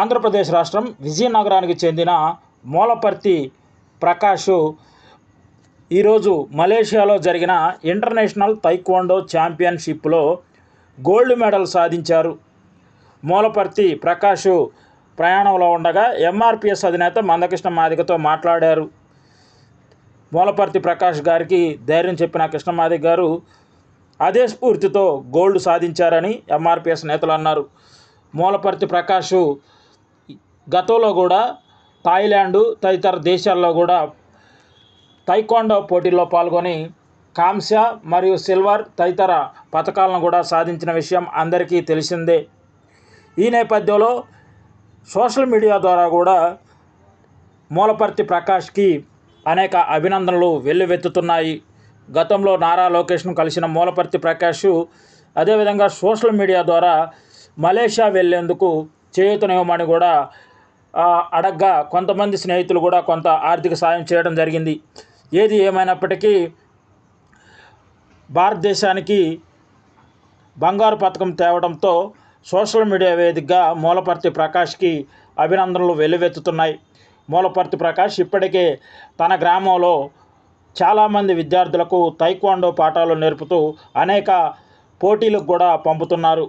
ఆంధ్రప్రదేశ్ రాష్ట్రం విజయనగరానికి చెందిన మూలపర్తి ప్రకాష్ ఈరోజు మలేషియాలో జరిగిన ఇంటర్నేషనల్ తైక్వాండో ఛాంపియన్షిప్లో గోల్డ్ మెడల్ సాధించారు. మూలపర్తి ప్రకాష్ ప్రయాణంలో ఉండగా ఎంఆర్పిఎస్ అధినేత మందకృష్ణ మాదిగతో మాట్లాడారు. మూలపర్తి ప్రకాష్ గారికి ధైర్యం చెప్పిన కృష్ణమాది గారు అదే స్ఫూర్తితో గోల్డ్ సాధించారని ఎంఆర్పిఎస్ నేతలు అన్నారు. మూలపర్తి ప్రకాష్ గతంలో కూడా థాయిలాండ్ తదితర దేశాల్లో కూడా తైక్వాండో పోటీల్లో పాల్గొని కాంస్య మరియు సిల్వర్ తదితర పథకాలను కూడా సాధించిన విషయం అందరికీ తెలిసిందే. ఈ నేపథ్యంలో సోషల్ మీడియా ద్వారా కూడా మూలపర్తి ప్రకాష్కి అనేక అభినందనలు వెల్లువెత్తుతున్నాయి. గతంలో నారా లోకేష్ను కలిసిన మూలపర్తి ప్రకాష్ అదేవిధంగా సోషల్ మీడియా ద్వారా మలేషియా వెళ్ళేందుకు చేయూతనివ్వమని కూడా అడగ్గా కొంతమంది స్నేహితులు కూడా కొంత ఆర్థిక సాయం చేయడం జరిగింది. ఏది ఏమైనప్పటికీ భారతదేశానికి బంగారు పథకం తేవడంతో సోషల్ మీడియా వేదికగా మూలపర్తి ప్రకాష్కి అభినందనలు వెల్లువెత్తుతున్నాయి. మూలపర్తి ప్రకాష్ ఇప్పటికే తన గ్రామంలో చాలామంది విద్యార్థులకు తైక్వాండో పాఠాలు నేర్పుతూ అనేక పోటీలకు కూడా పంపుతున్నారు.